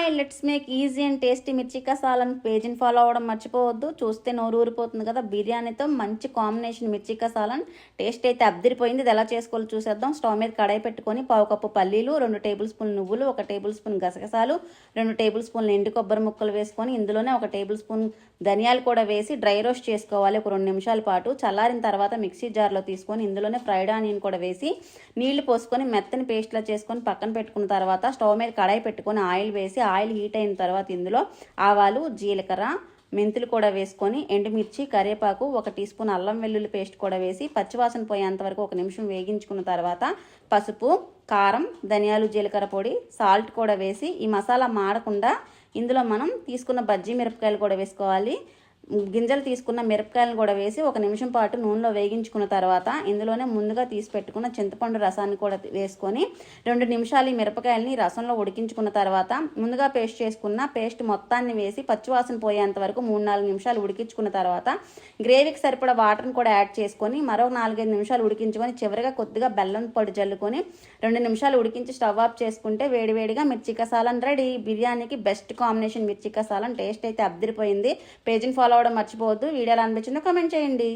Hi let's make easy and tasty mirchi కసాలను పేజీని follow అవ్వడం మర్చిపోవద్దు. చూస్తే నోరు ఊరిపోతుంది కదా. బిర్యానీతో మంచి కాంబినేషన్ మిర్చి కసాలను టేస్ట్ అయితే అబ్దిరిపోయింది ఇది ఎలా చేసుకోవాలో చూసేద్దాం. స్టవ్ మీద కడాయి పెట్టుకొని పావు కప్పు పల్లీలు రెండు టేబుల్ స్పూన్ నువ్వులు ఒక టేబుల్ స్పూన్ గసగసాలు రెండు టేబుల్ స్పూన్లు ఎండు కొబ్బరి ముక్కలు వేసుకొని ఇందులోనే ఒక టేబుల్ స్పూన్ ధనియాలు కూడా వేసి డ్రై రోస్ట్ చేసుకోవాలి. ఒక రెండు నిమిషాల పాటు చల్లారిన తర్వాత మిక్సీ జార్లో తీసుకొని ఇందులోనే ఫ్రైడ్ ఆనియన్ కూడా వేసి నీళ్ళు పోసుకొని మెత్తని పేస్ట్లా చేసుకొని పక్కన పెట్టుకున్న తర్వాత స్టవ్ మీద కడాయి పెట్టుకొని ఆయిల్ వేసి ఆయిల్ హీట్ అయిన తర్వాత ఇందులో ఆవాలు జీలకర్ర మెంతులు కూడా వేసుకొని ఎండుమిర్చి కరివేపాకు ఒక టీ స్పూన్ అల్లం వెల్లుల్లి పేస్ట్ కూడా వేసి పచ్చివాసన పోయేంత వరకు ఒక నిమిషం వేగించుకున్న తర్వాత పసుపు కారం ధనియాలు జీలకర్ర పొడి సాల్ట్ కూడా వేసి ఈ మసాలా మాడకుండా ఇందులో మనం తీసుకున్న బజ్జీ మిరపకాయలు కూడా వేసుకోవాలి. గింజలు తీసుకున్న మిరపకాయలను కూడా వేసి ఒక నిమిషం పాటు నూనెలో వేగించుకున్న తర్వాత ఇందులోనే ముందుగా తీసి పెట్టుకున్న చింతపండు రసాన్ని కూడా వేసుకొని రెండు నిమిషాలు ఈ మిరపకాయలని రసంలో ఉడికించుకున్న తర్వాత ముందుగా పేస్ట్ చేసుకున్న పేస్ట్ మొత్తాన్ని వేసి పచ్చివాసన పోయేంత వరకు మూడు నాలుగు నిమిషాలు ఉడికించుకున్న తర్వాత గ్రేవీకి సరిపడా వాటర్ని కూడా యాడ్ చేసుకొని మరో నాలుగైదు నిమిషాలు ఉడికించుకొని చివరిగా కొద్దిగా బెల్లం పొడి జల్లుకొని రెండు నిమిషాలు ఉడికించి స్టవ్ ఆఫ్ చేసుకుంటే వేడివేడిగా మిర్చి కసాలను రెడీ. బిర్యానీకి బెస్ట్ కాంబినేషన్ మిర్చి కసాలం. టేస్ట్ అయితే అబ్దిరిపోయింది పేజింగ్ ఫాలో ఫాలో అవ్వడం మర్చిపోవద్దు. వీడియోలో అనిపించిందో కామెంట్ చేయండి.